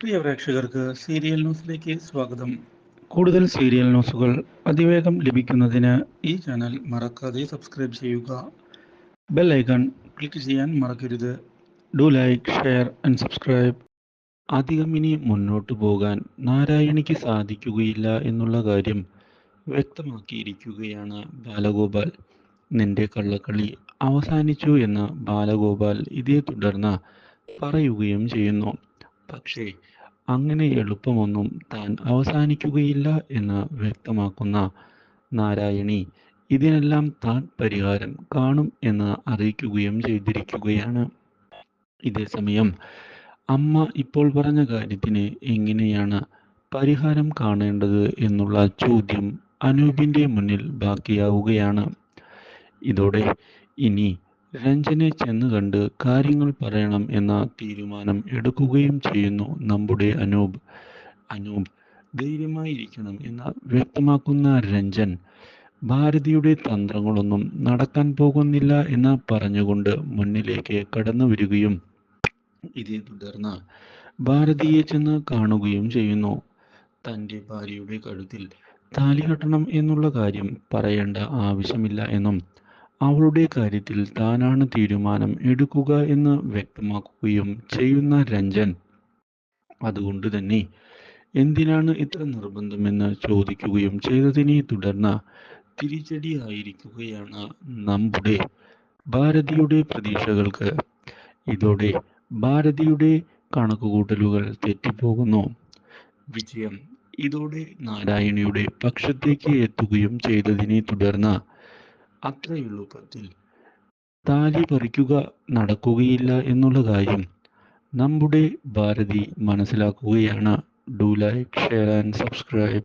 പ്രിയ പ്രേക്ഷകർക്ക് സീരിയൽ ന്യൂസിലേക്ക് സ്വാഗതം. കൂടുതൽ സീരിയൽ ന്യൂസുകൾ അതിവേഗം ലഭിക്കുന്നതിന് ഈ ചാനൽ മറക്കാതെ സബ്സ്ക്രൈബ് ചെയ്യുക. ബെൽ ഐക്കൺ ക്ലിക്ക് ചെയ്യാൻ മറക്കരുത്. Do like share and subscribe. അധികം ഇനി മുന്നോട്ടു പോകാൻ നാരായണിക്ക് സാധിക്കുകയില്ല എന്നുള്ള കാര്യം വ്യക്തമാക്കിയിരിക്കുകയാണ് ബാലഗോപാൽ. നിന്റെ കള്ളക്കളി അവസാനിച്ചു എന്ന് ബാലഗോപാൽ ഇതേ തുടർന്ന് പറയുകയും ചെയ്യുന്നു. പക്ഷേ അങ്ങനെ എളുപ്പമൊന്നും താൻ അവസാനിക്കുകയില്ല എന്ന് വ്യക്തമാക്കുന്ന നാരായണി ഇതിനെല്ലാം താൻ പരിഹാരം കാണും എന്ന് അറിയിക്കുകയും ചെയ്തിരിക്കുകയാണ്. ഇതേസമയം അമ്മ ഇപ്പോൾ പറഞ്ഞ കാര്യത്തിന് എങ്ങനെയാണ് പരിഹാരം കാണേണ്ടത് എന്നുള്ള ചോദ്യം അനൂപിന്റെ മുന്നിൽ ബാക്കിയാവുകയാണ്. ഇതോടെ ഇനി രഞ്ജനെ ചെന്ന് കണ്ട് കാര്യങ്ങൾ പറയണം എന്ന തീരുമാനം എടുക്കുകയും ചെയ്യുന്നു നമ്മുടെ അനൂപ്. അനൂപ് ധൈര്യമായിരിക്കണം എന്ന് വ്യക്തമാക്കുന്ന രഞ്ജൻ ഭാരതിയുടെ തന്ത്രങ്ങളൊന്നും നടക്കാൻ പോകുന്നില്ല എന്ന് പറഞ്ഞുകൊണ്ട് മുന്നിലേക്ക് കടന്നു വരികയും ഇതേ തുടർന്ന് ഭാരതിയെ ചെന്ന് കാണുകയും ചെയ്യുന്നു. തന്റെ ഭാര്യയുടെ കഴുത്തിൽ താലി കെട്ടണം എന്നുള്ള കാര്യം പറയേണ്ട ആവശ്യമില്ല എന്നും അവളുടെ കാര്യത്തിൽ താനാണ് തീരുമാനം എടുക്കുക എന്ന് വ്യക്തമാക്കുകയും ചെയ്യുന്ന രഞ്ജൻ അതുകൊണ്ട് തന്നെ എന്തിനാണ് ഇത്ര നിർബന്ധമെന്ന് ചോദിക്കുകയും ചെയ്തതിനെ തുടർന്ന് തിരിച്ചടിയായിരിക്കുകയാണ് നമ്മുടെ ഭാരതിയുടെ പ്രതീക്ഷകൾക്ക്. ഇതോടെ ഭാരതിയുടെ കണക്കുകൂട്ടലുകൾ തെറ്റിപ്പോകുന്നു. വിജയം ഇതോടെ നാരായണിയുടെ പക്ഷത്തേക്ക് എത്തുകയും ചെയ്തതിനെ തുടർന്ന് അത്ര പത്തിൽ. താലി പറിക്കുക നടക്കുകയില്ല എന്നുള്ള കാര്യം നമ്മുടെ ഭാരതി മനസ്സിലാക്കുകയാണ്. Do like share and subscribe